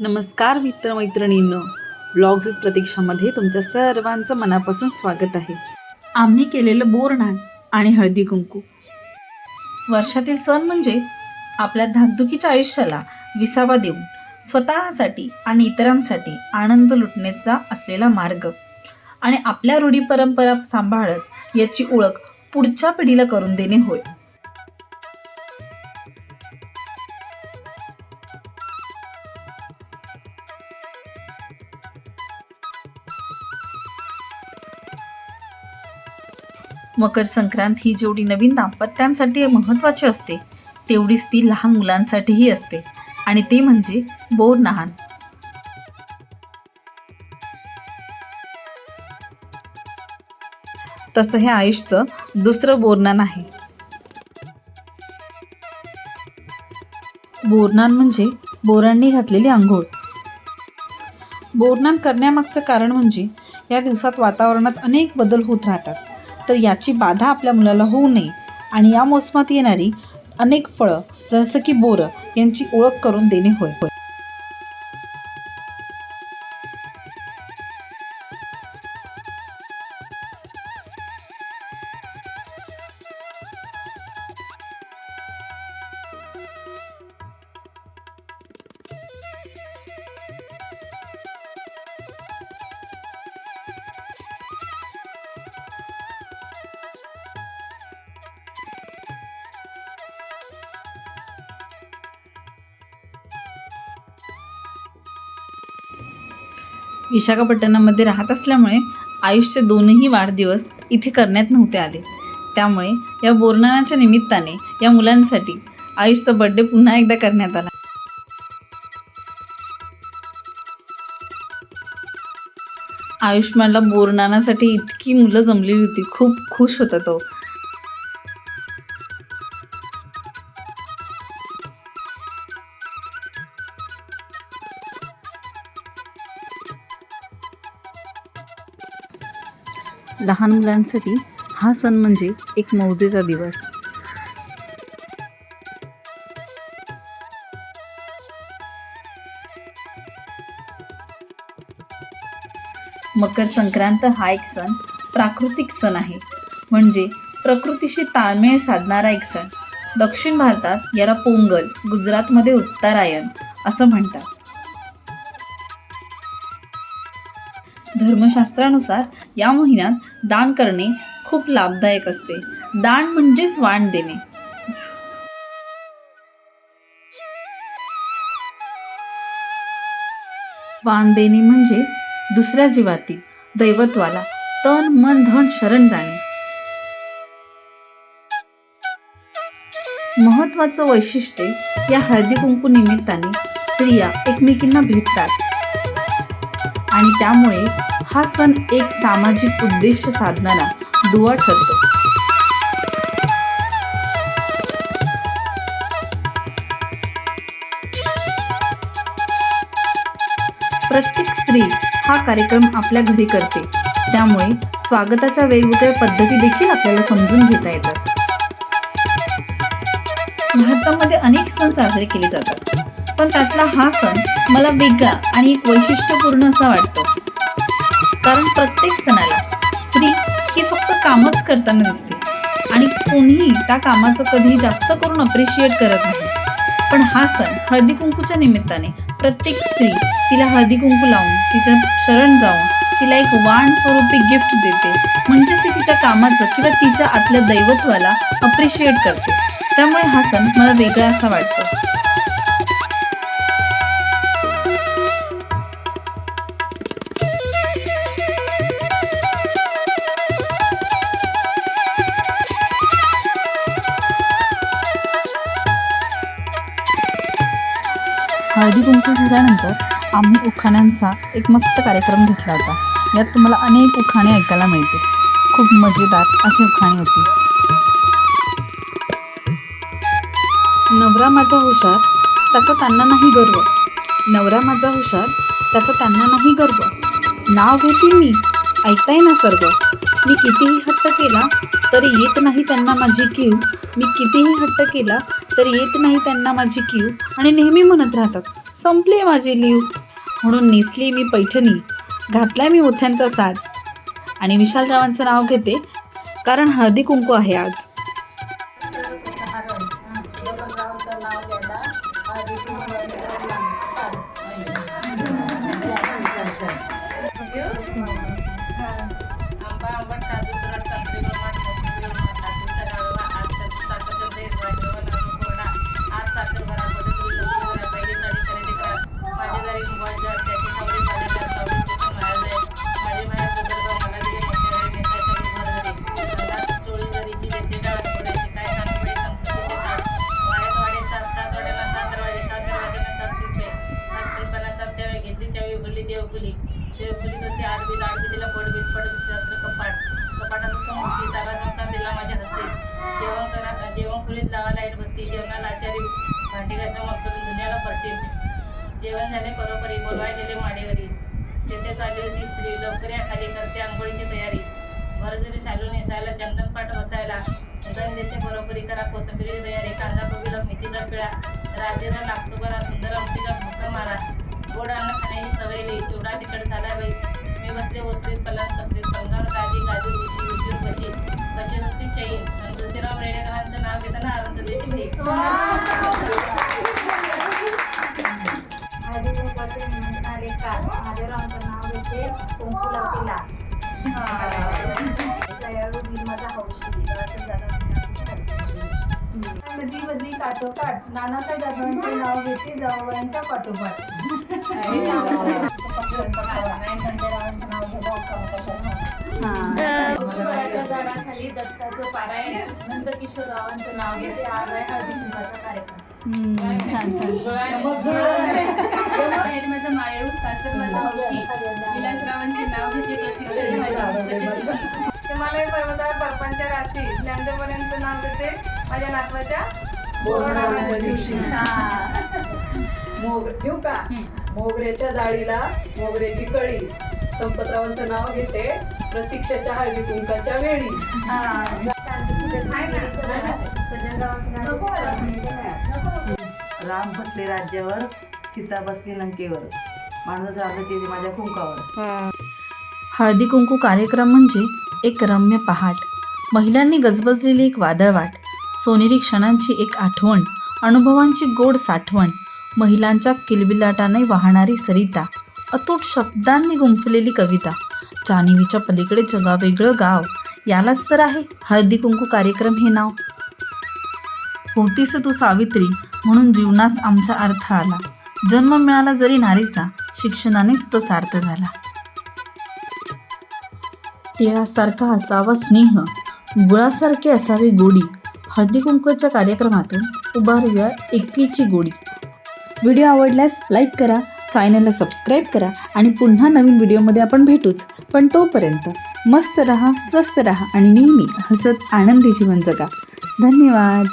नमस्कार मित्रमैत्रिणींनो. Blogs with प्रतीक्षामध्ये तुमच्या सर्वांचं मनापासून स्वागत आहे. आम्ही केलेलं बोरनान आणि हळदी कुंकू. वर्षातील सण म्हणजे आपल्या धाकधुकीच्या आयुष्याला विसावा देऊन स्वतःसाठी आणि इतरांसाठी आनंद लुटण्याचा असलेला मार्ग आणि आपल्या रूढी परंपरा सांभाळत याची ओळख पुढच्या पिढीला करून देणे होय. मकर संक्रांत ही जेवढी नवीन दाम्पत्यांसाठी महत्त्वाची असते तेवढीच ती लहान मुलांसाठीही असते. आणि ते म्हणजे बोर नहान. तसं हे आयुषचं दुसरं बोरनान आहे बोरनान म्हणजे बोरांनी घातलेली आंघोळ. बोरनान करण्यामागचं कारण म्हणजे या दिवसात वातावरणात अनेक बदल होत राहतात. तर याची बाधा आपल्या मुलाला होऊ नये आणि या मोसमात येणारी अनेक फळं जसं की बोरं यांची ओळख करून देणे होय. होय विशाखापट्टणममध्ये राहत असल्यामुळे आयुषचे दोनही वाढदिवस इथे करण्यात नव्हते आले. त्यामुळे या बोरनाच्या निमित्ताने या मुलांसाठी आयुषचा बड्डे पुन्हा एकदा करण्यात आला. आयुष्मानला बोरनानासाठी इतकी मुलं जमलेली होती. खूप खुश होता तो. लहान मुलांसाठी हा सण म्हणजे एक मौजेचा दिवस. मकर संक्रांत हा एक सण प्राकृतिक सण आहे. म्हणजे प्रकृतीशी ताळमेळ साधणारा एक सण. दक्षिण भारतात याला पोंगल गुजरातमध्ये उत्तरायण असं म्हणतात. धर्मशास्त्रानुसार या महिन्यात दान करणे खूप लाभदायक असते. दान म्हणजेच वाण देणे. वाण देणे म्हणजे दुसऱ्या जीवातील दैवत्वाला तन मन धन शरण जाणे. महत्वाचं वैशिष्ट्य या हळदी कुंकू निमित्ताने स्त्रिया एकमेकींना भेटतात. आणि त्यामुळे हा सण एक सामाजिक उद्देश साधणारा दुवा ठरतो. प्रत्येक स्त्री हा कार्यक्रम आपल्या घरी करते. त्यामुळे स्वागताच्या वेगवेगळ्या पद्धती देखील आपल्याला समजून घेता येतात. भारतामध्ये अनेक सण साजरे केले जातात. पण त्यातला हा सण मला वेगळा आणि एक वैशिष्ट्यपूर्ण असा वाटतो. कारण प्रत्येक सणाला स्त्री ही फक्त कामच करताना दिसते. आणि कोणीही त्या कामाचं कधी जास्त करून अप्रिशिएट करत नाही. पण हा सण हळदी कुंकूच्या निमित्ताने प्रत्येक स्त्री तिला हळदी कुंकू लावून तिच्या शरण जाऊन तिला एक वाण स्वरूपी गिफ्ट देते. म्हणजेच ती तिच्या कामाचं किंवा तिच्या आतल्या दैवत्वाला अप्रिशिएट करते. त्यामुळे हा सण मला वेगळा असा वाटतो. हळदी कुंकू झाल्यानंतर आम्ही उखाण्यांचा एक मस्त कार्यक्रम घेतला होता. यात तुम्हाला अनेक उखाणे ऐकायला मिळतील. खूप मजेदार अशी उखाणी होती. नवरा माझा हुशार त्याचा त्यांना नाही गर्व. नवरा माझा हुशार त्याचा त्यांना नाही गर्व. नाव घेते मी ऐकताय ना सर्व. मी कितीही हट्ट केला तरी येत नाही त्यांना माझी कीव. मी कितीही हट्ट केला तर येत नाही त्यांना माझी कीव आणि नेहमी म्हणत राहतात संपली माझी लीव. म्हणून नेसली मी पैठणी घातलाय मी मोठ्यांचा साज. आणि विशालरावांचं नाव घेते कारण हळदी कुंकू आहे आज. तिला पडबी पडबी रात्र कपाट कपाटात मोठी सारा दिला माझ्या हाती जेवण करा जेवण खोलीत लावा लाइट बत्ती जेवणाला आचारी भांडी घातलं मग करून दुनियाला पडते जेवण झाले बरोबरी बोलवाय गेले माडेवरी तेथे चालली होती स्त्री. लवकर या खाली करते आंघोळीची तयारी. भरजरी शालू नेसायला चंदन पाठ बसायला. उदन देते बरोबरी करा कोथंबिरी तयारी. कांदा कोबीला मेथीचा पिळा. राजेला लागतो बरा सुंदर आमटीचा भुक्का मारा. गोड अन्न खाण्याची सवय लई चिवडा तिकड झाला बाई मी बसले ओसरीत पलंग बसलीत पंगावर गादी गादी उशी उशीर बशी बशी होती चैन. आणि ज्योतिराव रेडेकरांचं नाव घेताना अरुणचंद्रची भेट हळदी कुंकवाचे काल महादेवरावांचं नाव घेते कुंकू लावते लाल दयाळू माझा हौशी. देवाचं बदली बदली काठोकाठ नानासाहेब जाधवांचे नाव घेते जावयांच्या पाठोपाठ. संजयरावांचं नाव घेतो अक्का वडाच्या झाडाखाली दत्ताचं पारायण नंद किशोररावांचं नाव घेते आज आहे हळदी कुंकवाचा कार्यक्रम छान छान माझा मायू सासर माझा हौशी विलासरावांचे नाव घेते माझ्या. हिमालय पर्वतावर बर्फांच्या राशी लँडपर्यंत नाव घेते माझ्या नातवाच्या ठेवू का मोगऱ्याच्या जाळीला मोगऱ्याची कळी. संपतरावांचं नाव घेते प्रतीक्षाच्या हळदी कुंकाच्या वेळी. राम बसले राज्यावर सीता बसली लंकेवर. माणूस राहत ते माझ्या कुंकावर. हळदी कुंकू कार्यक्रम म्हणजे एक रम्य पहाट. महिलांनी गजबजलेली एक वादळवाट. सोनेरी क्षणांची एक आठवण अनुभवांची गोड साठवण. महिलांच्या किलबिलाटाने वाहणारी सरिता अतूट शब्दांनी गुंफलेली कविता जाणीवीच्या पलीकडे जगावेगळं गाव यालाच तर आहे हळदी कुंकू कार्यक्रम हे नाव. होतीस तू सावित्री म्हणून जीवनास आमचा अर्थ आला. जन्म मिळाला जरी नारीचा शिक्षणानेच तो सार्थ झाला. तिळासारखा असावा स्नेह गुळासारखी असावी गोडी हळदी कुंकूच्या कार्यक्रमातून उभारूया एकीची गोडी. व्हिडिओ आवडल्यास लाईक करा चॅनलला सबस्क्राईब करा आणि पुन्हा नवीन व्हिडिओमध्ये आपण भेटूच. पण तोपर्यंत मस्त रहा स्वस्त रहा आणि नेहमी हसत आनंदी जीवन जगा. धन्यवाद.